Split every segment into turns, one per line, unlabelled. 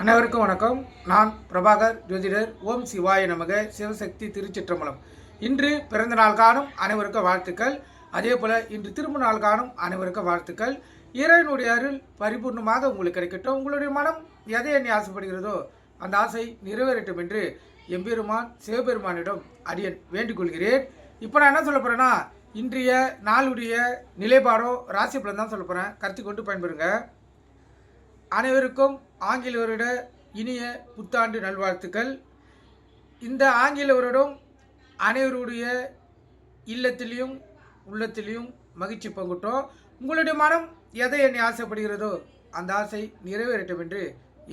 அனைவருக்கும் வணக்கம். நான் பிரபாகர் ஜோதிடர். ஓம் சிவாய நமக. சிவசக்தி திருச்சிற்றம்பலம். இன்று பிறந்த நாள் காணும் அனைவருக்கும் வாழ்த்துக்கள். அதே போல் இன்று திரும்ப நாள் காணும் அனைவருக்கும் வாழ்த்துக்கள். இறைவனுடைய அருள் பரிபூர்ணமாக உங்களுக்கு கிடைக்கட்டும். உங்களுடைய மனம் எதை எண்ணி ஆசைப்படுகிறதோ அந்த ஆசை நிறைவேறட்டும் என்று எம்பெருமான் சிவபெருமானிடம் அடியன் வேண்டிக் கொள்கிறேன் இப்போ நான் என்ன சொல்ல போகிறேன்னா இன்றைய நாளுடைய நிலைப்பாடோ ராசி பலன் தான் சொல்ல போகிறேன் கருத்து கொண்டு பயன்பெறுங்க. அனைவருக்கும் ஆங்கில வருட இனிய புத்தாண்டு நல்வாழ்த்துக்கள். இந்த ஆங்கில வருடம் அனைவருடைய இல்லத்திலையும் உள்ளத்திலையும் மகிழ்ச்சி பங்குட்டோம். உங்களுடைய மனம் எதை என்னை ஆசைப்படுகிறதோ அந்த ஆசை நிறைவேறட்டும் என்று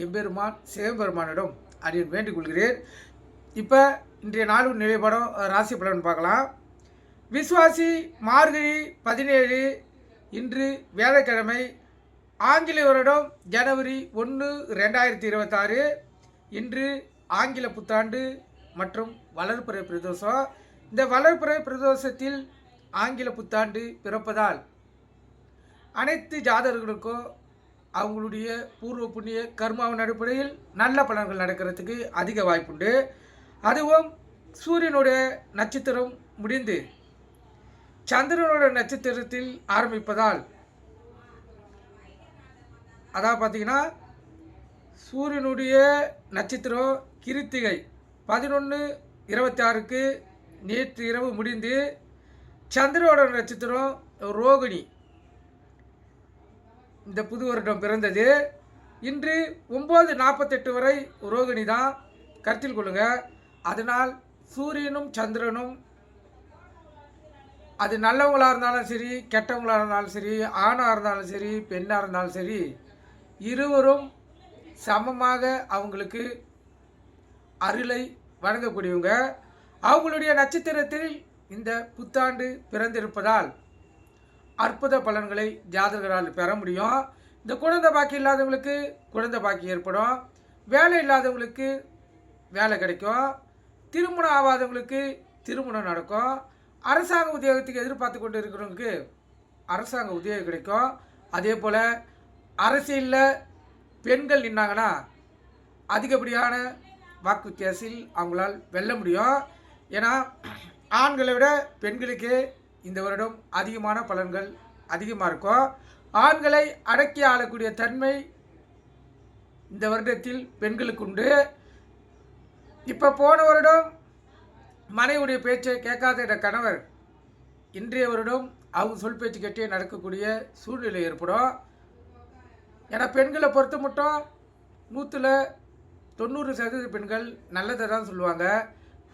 எம்பெருமான் சிவபெருமானிடம் அடியன் வேண்டிக்கொள்கிறேன். இப்போ இன்றைய நாலு நிலைப்படம் ராசி பலன் பார்க்கலாம். விஸ்வாசி மார்கழி பதினேழு இன்று வியாழக்கிழமை ஆங்கில வருடம் ஜனவரி ஒன்று ரெண்டாயிரத்தி இருபத்தாறு. இன்று ஆங்கில புத்தாண்டு மற்றும் வளர்ப்புறை பிரதோஷம். இந்த வளர்ப்புறை பிரதோஷத்தில் ஆங்கில புத்தாண்டு பிறப்பதால் அனைத்து ஜாதகர்களுக்கும் அவங்களுடைய பூர்வ புண்ணிய கர்மாவின் அடிப்படையில் நல்ல பலன்கள் நடக்கிறதுக்கு அதிக வாய்ப்புண்டு. அதுவும் சூரியனுடைய நட்சத்திரம் முடிந்து சந்திரனுடைய நட்சத்திரத்தில் ஆரம்பிப்பதால் அதாவது பார்த்தீங்கன்னா சூரியனுடைய நட்சத்திரம் கிருத்திகை. பதினொன்று இருபத்தி ஆறுக்கு நேற்று இரவு முடிந்து சந்திரோட நட்சத்திரம் ரோகிணி. இந்த புது வருடம் பிறந்தது. இன்று ஒம்பது நாற்பத்தெட்டு வரை ரோகிணி தான் கருத்தில் கொள்ளுங்க. அதனால் சூரியனும் சந்திரனும் அது நல்லவங்களாக இருந்தாலும் சரி கெட்டவங்களாக இருந்தாலும் சரி ஆணாக இருந்தாலும் சரி பெண்ணாக இருந்தாலும் சரி இருவரும் சமமாக அவங்களுக்கு அருளை வழங்கக்கூடியவங்க. அவங்களுடைய நட்சத்திரத்தில் இந்த புத்தாண்டு பிறந்திருப்பதால் அற்புத பலன்களை ஜாதகரால் பெற முடியும். இந்த குழந்தை பாக்கி இல்லாதவங்களுக்கு குழந்தை பாக்கி ஏற்படும். வேலை இல்லாதவங்களுக்கு வேலை கிடைக்கும். திருமணம் ஆகாதவங்களுக்கு திருமணம் நடக்கும். அரசாங்க உத்தியோகத்துக்கு எதிர்பார்த்து கொண்டு இருக்கிறவங்களுக்கு அரசாங்க உத்தியோகம் கிடைக்கும். அதே போல் அரசியலில் பெண்கள் நின்னாங்கன்னா அதிகப்படியான வாக்கு வித்தியாசத்தில் அவங்களால் வெல்ல முடியும். ஏன்னா ஆண்களை விட பெண்களுக்கு இந்த வருடம் அதிகமான பலன்கள் அதிகமாக இருக்கும். ஆண்களை அடக்கி ஆளக்கூடிய தன்மை இந்த வருடத்தில் பெண்களுக்கு உண்டு. இப்போ போன வருடம் மனைவியுடைய பேச்சை கேட்காத இந்த கணவர் இன்றைய வருடம் அவங்க சொல் பேச்சு கேட்டே நடக்கக்கூடிய சூழ்நிலை ஏற்படும். ஏன்னா பெண்களை பொறுத்த மட்டும் நூற்றில் தொண்ணூறு சதவீத பெண்கள் நல்லதை தான் சொல்லுவாங்க.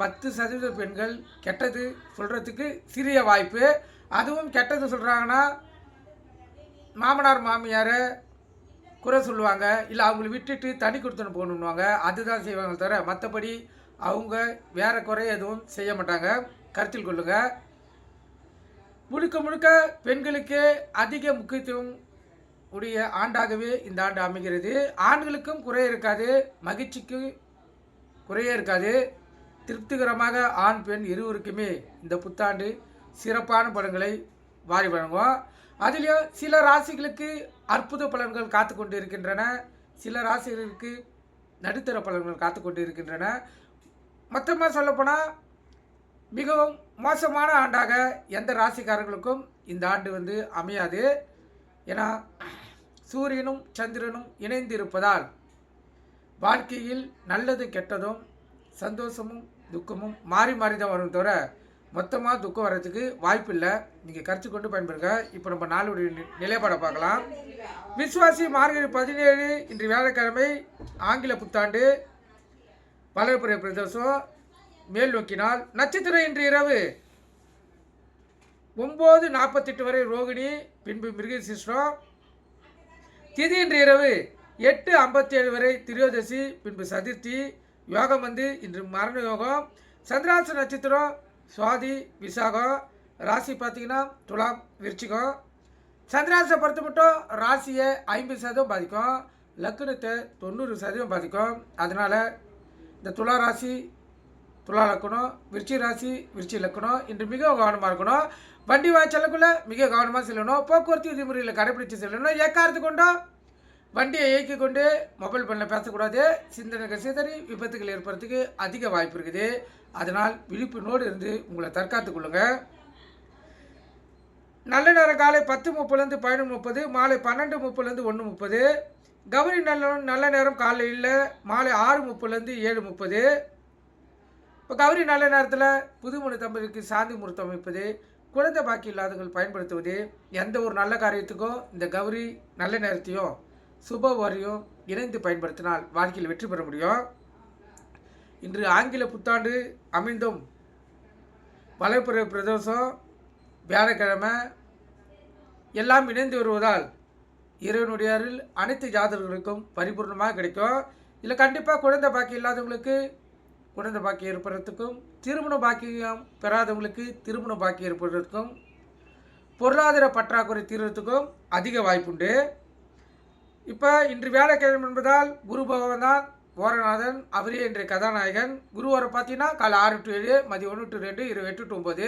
பத்து சதவீத பெண்கள் கெட்டது சொல்கிறதுக்கு சிறிய வாய்ப்பு. அதுவும் கெட்டது சொல்கிறாங்கன்னா மாமனார் மாமியாரை குறை சொல்லுவாங்க. இல்லை அவங்கள விட்டுட்டு தனி கொடுத்துன்னு போகணுன்னுவாங்க அதுதான் செய்வாங்க தவிர மற்றபடி அவங்க வேறு குறை எதுவும் செய்ய மாட்டாங்க. கருத்தில் கொள்ளுங்கள் முழுக்க முழுக்க பெண்களுக்கு அதிக முக்கியத்துவம் உடைய ஆண்டாகவே இந்த ஆண்டு அமைகிறது. ஆண்களுக்கும் குறை இருக்காது மகிழ்ச்சிக்கு குறையே இருக்காது. திருப்திகரமாக ஆண் பெண் இருவருக்குமே இந்த புத்தாண்டு சிறப்பான பலன்களை வாரி வழங்குவோம். அதிலையும் சில ராசிகளுக்கு அற்புத பலன்கள் காத்து கொண்டு இருக்கின்றன சில ராசிகளுக்கு நடுத்தர பலன்கள் காத்து கொண்டு இருக்கின்றன மொத்தமாக சொல்லப்போனால் மிகவும் மோசமான ஆண்டாக எந்த ராசிக்காரர்களுக்கும் இந்த ஆண்டு வந்து அமையாது. ஏன்னா சூரியனும் சந்திரனும் இணைந்து இருப்பதால் வாழ்க்கையில் நல்லது கெட்டதும் சந்தோஷமும் துக்கமும் மாறி மாறி தான் வரும் தவிர மொத்தமாக துக்கம் வர்றதுக்கு வாய்ப்பு இல்லை நீங்கள் கருத்து கொண்டு பயன்படுங்க இப்போ நம்ம நாளுடைய நி- நிலைப்பாடை பார்க்கலாம். விஸ்வாசி மார்கழி பதினேழு இன்று வியாழக்கிழமை ஆங்கில புத்தாண்டு. வளர்ப்புறை பிரதோஷம். மேல் நோக்கினால் நட்சத்திரம் இன்று இரவு ஒம்பது நாற்பத்தெட்டு வரை ரோகிணி பின்பு மிருகசிஷ்டம் திதி இன்று இரவு எட்டு ஐம்பத்தி ஏழு வரை திரியோதசி பின்பு சதுர்த்தி யோகம் வந்து இன்று மரண யோகம் சந்திராச நட்சத்திரம் சுவாதி விசாகம் ராசி பார்த்தீங்கன்னா துலாம் விருச்சிகம். சந்திராசை பொறுத்த மட்டும் ராசியை ஐம்பது சதவீதம் பாதிக்கும் லக்குனத்தை தொண்ணூறு சதவீதம் பாதிக்கும். அதனால் இந்த துலா ராசி துலா லக்கணம் விருச்சி ராசி விருச்சி லக்கணம் இன்று மிகவும் கவனமாக இருக்கணும். வண்டி வாய்ச்சலுக்குள்ள மிக கவனமாக செல்லணும். போக்குவரத்து விதிமுறைகளை கடைபிடித்து செல்லணும். ஏக்காரத்து கொண்டோ? வண்டியை இயக்கி கொண்டு மொபைல் ஃபோனில் பேசக்கூடாது. சிந்தனைகள் சிதறி விபத்துகள் ஏற்படுறதுக்கு அதிக வாய்ப்பு இருக்குது. அதனால் விழிப்புணோடு இருந்து உங்களை தற்காத்து கொள்ளுங்கள் நல்ல நேரம் காலை பத்து முப்பதுலேருந்து பதினொன்று முப்பது மாலை பன்னெண்டு முப்பதுலேருந்து ஒன்று முப்பது. கௌரி நல்ல நல்ல நேரம் காலையில் மாலை ஆறு முப்பதுலேருந்து ஏழு முப்பது. இப்போ கௌரி நல்ல நேரத்தில் புதுமணி தம்பதிக்கு சாந்தி முகூர்த்தம் அமைப்பது குழந்தை பாக்கி இல்லாதவர்கள் பயன்படுத்துவது எந்த ஒரு நல்ல காரியத்துக்கும் இந்த கௌரி நல்ல நேரத்தையும் சுப வரியும் இணைந்து பயன்படுத்தினால் வாழ்க்கையில் வெற்றி பெற முடியும். இன்று ஆங்கில புத்தாண்டு அமைந்தும் வலைப்புற பிரதோஷம் வியாழக்கிழமை எல்லாம் இணைந்து வருவதால் இறைவனுடைய அருள் அனைத்து ஜாதகர்களுக்கும் பரிபூர்ணமாக கிடைக்கும். இல்லை கண்டிப்பாக குழந்தை பாக்கி இல்லாதவங்களுக்கு குழந்தை பாக்கியம் ஏற்படுறதுக்கும் திருமண பாக்கியம் பெறாதவங்களுக்கு திருமண பாக்கியம் ஏற்படுறதுக்கும் பொருளாதார பற்றாக்குறை தீர்றதுக்கும் அதிக வாய்ப்புண்டு. இப்போ இன்று வியாழக்கிழமை என்பதால் குரு பகவான் தான் ஓரநாதன் அவரே இன்றைய கதாநாயகன். குரு வர பார்த்தீங்கன்னா காலை ஆறு டு ஏழு மதியம் ஒன்று டு ரெண்டு இருபது எட்டு டு ஒம்பது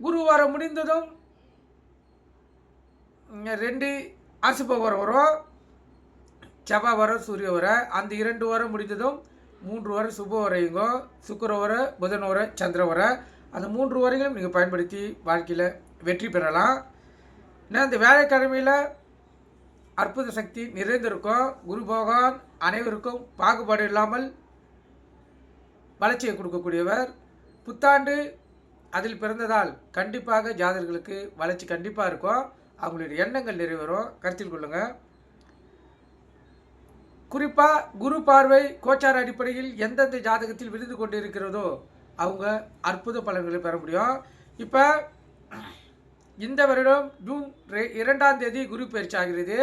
குரு வாரம் முடிந்ததும் ரெண்டு அரசு பகவான் வரும். செவ்வாய் வர சூரிய வர. அந்த இரண்டு வாரம் முடிந்ததும் மூன்று வாரம் சுப வரையுங்க சுக்கர வர புதன் வர சந்திர வர. அந்த மூன்று வரைகளும் நீங்கள் பயன்படுத்தி வாழ்க்கையில் வெற்றி பெறலாம். ஏன்னா இந்த வேலைக்கிழமையில் அற்புத சக்தி நிறைந்திருக்கும் குரு பகவான் அனைவருக்கும் பாகுபாடு இல்லாமல் வளர்ச்சியை கொடுக்கக்கூடியவர். புத்தாண்டு அதில் பிறந்ததால் கண்டிப்பாக ஜாதகர்களுக்கு வளர்ச்சி கண்டிப்பாக இருக்கும். அவங்களுடைய எண்ணங்கள் நிறைவேறும். கருத்தில் கொள்ளுங்கள் குறிப்பாக குரு பார்வை கோச்சார அடிப்படையில் எந்தெந்த ஜாதகத்தில் விழுந்து கொண்டு இருக்கிறதோ அவங்க அற்புத பலன்களை பெற முடியும். இப்போ இந்த வருடம் ஜூன் ரெ- இரண்டாம் தேதி குரு பயிற்சி ஆகிறது.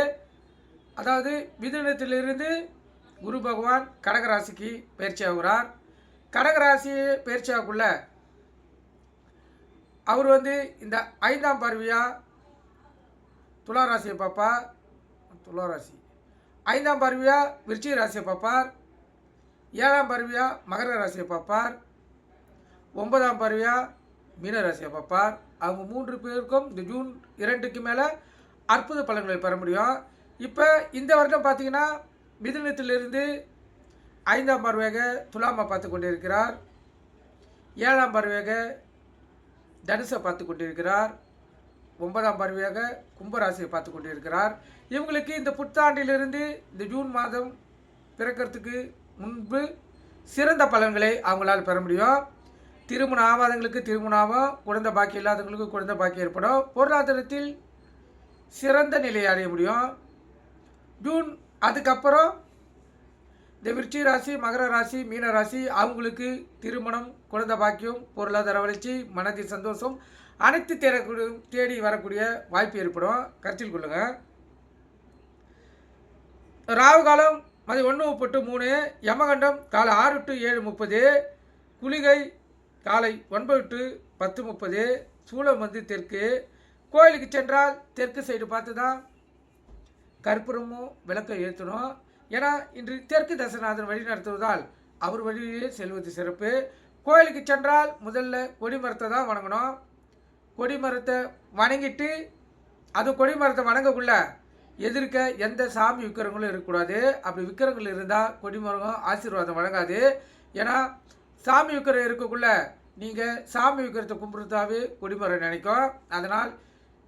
அதாவது மிதுனத்திலிருந்து குரு பகவான் கடகராசிக்கு பயிற்சி ஆகிறார். கடகராசி பயிற்சி ஆகக்குள்ள அவர் வந்து இந்த ஐந்தாம் பார்வையாக துளாராசியை பார்ப்பா? பார்ப்பார் ஐந்தாம் பார்வையாக விருச்சிக ராசியை பார்ப்பார். ஏழாம் பார்வையாக மகர ராசியை பார்ப்பார். ஒன்பதாம் பார்வையாக மீன ராசியை பார்ப்பார். அவங்க மூன்று பேருக்கும் இந்த ஜூன் இரண்டுக்கு மேலே அற்புத பலன்களை பெற முடியும். இப்போ இந்த வருடம் பார்த்தீங்கன்னா மிதுனத்திலிருந்து ஐந்தாம் பார்வையாக துலாமை பார்த்து கொண்டிருக்கிறார். ஏழாம் பார்வையாக தனுசை பார்த்து கொண்டிருக்கிறார். ஒன்பதாம் பார்வையாக கும்பராசியை பார்த்து கொண்டிருக்கிறார். இவங்களுக்கு இந்த புத்தாண்டிலிருந்து இந்த ஜூன் மாதம் பிறக்கிறதுக்கு முன்பு சிறந்த பலன்களை அவங்களால் பெற முடியும். திருமணம் ஆகாதவங்களுக்கு திருமணமாகும் குழந்தை பாக்கி இல்லாதவங்களுக்கு குழந்தை பாக்கி ஏற்படும். பொருளாதாரத்தில் சிறந்த நிலையை அடைய முடியும். ஜூன் அதுக்கப்புறம் இந்த விருச்சி ராசி மகர ராசி மீன ராசி அவங்களுக்கு திருமணம் குழந்தை பாக்கியம் பொருளாதார வளர்ச்சி மனதில் சந்தோஷம் அனைத்து தேடக்கூடிய தேடி வரக்கூடிய வாய்ப்பு ஏற்படும். கருத்தில் கொள்ளுங்கள் ராகு காலம் மதியம் ஒன்று முப்பட்டு மூணு யமகண்டம் காலை ஆறு டு ஏழு முப்பது குளிகை காலை ஒன்பது டு பத்து முப்பது சூளம் வந்து தெற்கு கோயிலுக்கு சென்றால் தெற்கு சைடு பார்த்து தான் கற்பூரமும் விளக்கை ஏற்றணும். ஏன்னா இன்று தெற்கு தசநாதன் வழி நடத்துவதால் அவர் வழியிலே செல்வது சிறப்பு. கோயிலுக்கு சென்றால் முதல்ல கொடிமரத்தை தான் வணங்கணும். கொடிமரத்தை வணங்கிட்டு அது கொடிமரத்தை வணங்கக்குள்ள எதிர்க்க எந்த சாமி விக்கிரங்களும் இருக்கக்கூடாது. அப்படி விக்கிரங்கள் இருந்தால் கொடிமரம் ஆசீர்வாதம் வழங்காது. ஏன்னா சாமி விக்கிரம் இருக்கக்குள்ள நீங்கள் சாமி விக்கிரத்தை கும்பிடுறதாவே கொடிமரம் நினைக்கும். அதனால்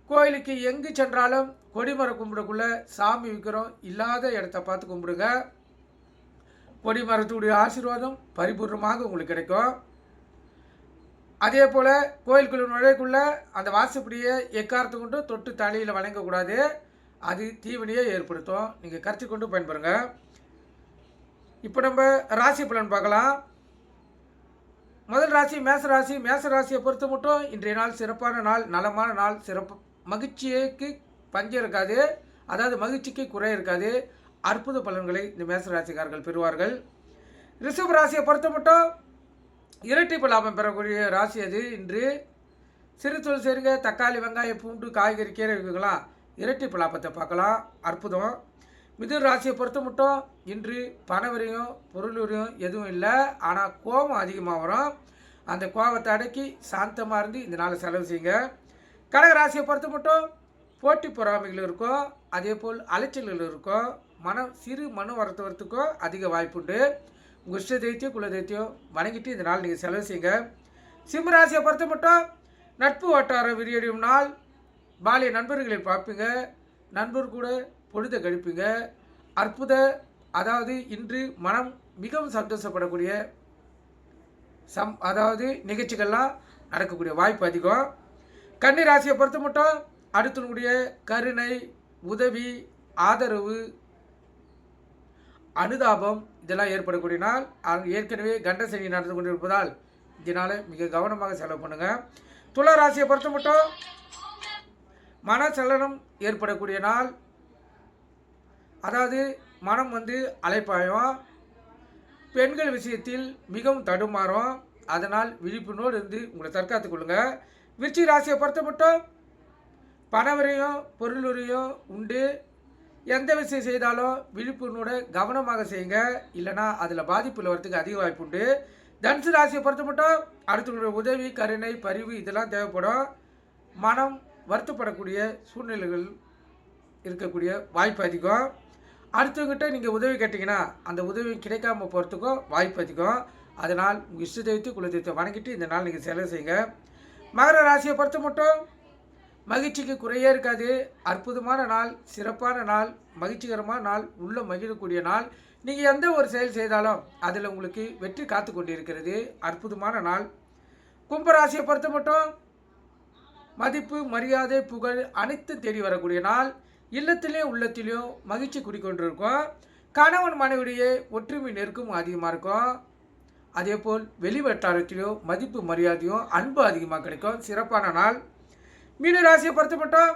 கோயிலுக்கு எங்கு சென்றாலும் கொடிமரம் கும்பிடக்குள்ளே சாமி விக்கிரம் இல்லாத இடத்த பார்த்து கும்பிடுங்க. கொடிமரத்துடைய ஆசீர்வாதம் பரிபூர்ணமாக உங்களுக்கு கிடைக்கும். அதே போல் கோயிலுக்குள்ள நுழையக்குள்ள அந்த வாசப்படியை எக்காரத்து கொண்டு தொட்டு தலையில் வணங்கக்கூடாது. அது தீவினையை ஏற்படுத்தும். நீங்கள் கருத்து கொண்டு பயன்படுங்க இப்போ நம்ம ராசி பலன் பார்க்கலாம். முதல் ராசி மேச ராசி மேச ராசியை பொறுத்த மட்டும் இன்றைய நாள் சிறப்பான நாள் நலமான நாள் சிறப்பு மகிழ்ச்சிக்கு பஞ்சம் இருக்காது. அதாவது மகிழ்ச்சிக்கு குறை இருக்காது. அற்புத பலன்களை இந்த மேசராசிக்காரர்கள் பெறுவார்கள். ரிஷப ராசியை பொறுத்த மட்டும் இரட்டிப்பு லாபம் பெறக்கூடிய ராசி அது இன்று. சிறு தொழில் செய்யுங்க தக்காளி வெங்காயம் பூண்டு காய்கறி கீரை வகைகளாம் இரட்டிப்பு லாபத்தை பார்க்கலாம். அற்புதம். மிதுன ராசியை பொறுத்த மட்டும் இன்று பணவரையும் பொருளுரையும் எதுவும் இல்லை. ஆனால் கோபம் அதிகமாக வரும். அந்த கோபத்தை அடக்கி சாந்தமாக இருந்து இந்த நாளை செலவு செய்யுங்க. கடகராசியை பொறுத்த மட்டும் போட்டி பொறாமைகள் இருக்கோ அதே போல் அலைச்சல்கள் இருக்கோ மனம் சிறு மன வருத்தத்துக்கும் அதிக வாய்ப்புண்டு உங்கள் இஷ்ட தெய்த்தியம் குல தைத்தியம் வணங்கிட்டு இந்த நாள் நீங்கள் செலவு செய்யுங்க. சிம்மராசியை பொறுத்த மட்டும் நட்பு வட்டாரம் விரியடியும் நாள். பாலிய நண்பர்களை பார்ப்பீங்க. நண்பர் கூட பொழுதை கழிப்பீங்க. அற்புத அதாவது இன்று மனம் மிகவும் சந்தோஷப்படக்கூடிய சம் அதாவது நிகழ்ச்சிகள்லாம் நடக்கக்கூடிய வாய்ப்பு அதிகம். கன்னி ராசியை பொறுத்த மட்டும் அடுத்தனுடைய கருணை உதவி ஆதரவு அனுதாபம் இதெல்லாம் ஏற்படக்கூடிய நாள் ஏற்கனவே கண்ட சனி நடந்து கொண்டிருப்பதால் இதனால் மிக கவனமாக செலவு பண்ணுங்கள் துளா ராசியை பொறுத்த மட்டும் மனச்சலனம் ஏற்படக்கூடிய நாள் அதாவது மனம் வந்து அலைப்பாயும். பெண்கள் விஷயத்தில் மிகவும் தடுமாறும். அதனால் விழிப்புணோடு இருந்து உங்களை தற்காத்துக் கொள்ளுங்கள் விருச்சிக ராசியை பொறுத்த மட்டும் பணவரையும் பொருளுரையும் உண்டு. எந்த விஷயம் செய்தாலும் விழிப்புணோட கவனமாக செய்யுங்க. இல்லைன்னா அதில் பாதிப்பில் வரத்துக்கு அதிக வாய்ப்பு உண்டு. தனுசு ராசியை பொறுத்த மட்டும் அடுத்தவங்களுடைய உதவி கருணை பரிவு இதெல்லாம் தேவைப்படும். மனம் வருத்தப்படக்கூடிய சூழ்நிலைகள் இருக்கக்கூடிய வாய்ப்பு அதிகம். அடுத்தவங்கிட்ட நீங்கள் உதவி கேட்டிங்கன்னா அந்த உதவி கிடைக்காம போகிறதுக்கும் வாய்ப்பு அதிகம். அதனால் உங்கள் இஷ்ட தெய்வத்தை குல தெய்வத்தை வணங்கிட்டு இந்த நாள் நீங்கள் செலவு செய்யுங்க. மகர ராசியை பொறுத்த மட்டும் மகிழ்ச்சிக்கு குறையே இருக்காது. அற்புதமான நாள் சிறப்பான நாள் மகிழ்ச்சிகரமான நாள் உள்ள மகிழக்கூடிய நாள். நீங்கள் எந்த ஒரு செயல் செய்தாலும் அதில் உங்களுக்கு வெற்றி காத்து கொண்டிருக்கிறது. அற்புதமான நாள். கும்பராசியை பொறுத்த மட்டும் மதிப்பு மரியாதை புகழ் அனைத்தும் தேடி வரக்கூடிய நாள். இல்லத்திலையும் உள்ளத்திலையும் மகிழ்ச்சி குடிக்கொண்டிருக்கும். கணவன் மனைவியிடையே ஒற்றுமை நெருக்கம் அதிகமாக இருக்கும். அதே போல் வெளிவட்டாரத்திலையும் மதிப்பு மரியாதையும் அன்பு அதிகமாக கிடைக்கும். சிறப்பான நாள். மீன ராசியை பொறுத்தப்பட்டோம்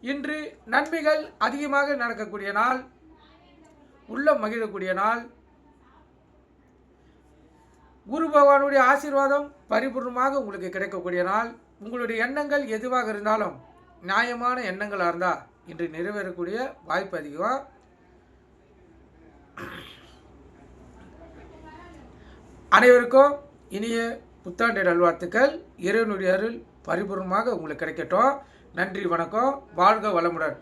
இன்று நன்மைகள் அதிகமாக நடக்கக்கூடிய நாள். உள்ள மகிழக்கூடிய நாள். குரு பகவானுடைய ஆசீர்வாதம் பரிபூர்ணமாக உங்களுக்கு கிடைக்கக்கூடிய நாள். உங்களுடைய எண்ணங்கள் எதுவாக இருந்தாலும் நியாயமான எண்ணங்களாக இருந்தால் இன்று நிறைவேறக்கூடிய வாய்ப்பு அதிகம். அனைவருக்கும் இனிய புத்தாண்டு நல்வாழ்த்துக்கள். இறைவனுடைய அருள் பரிபூர்ணமாக உங்களுக்கு கிடைக்கட்டும். நன்றி வணக்கம். வாழ்க வளமுடன்.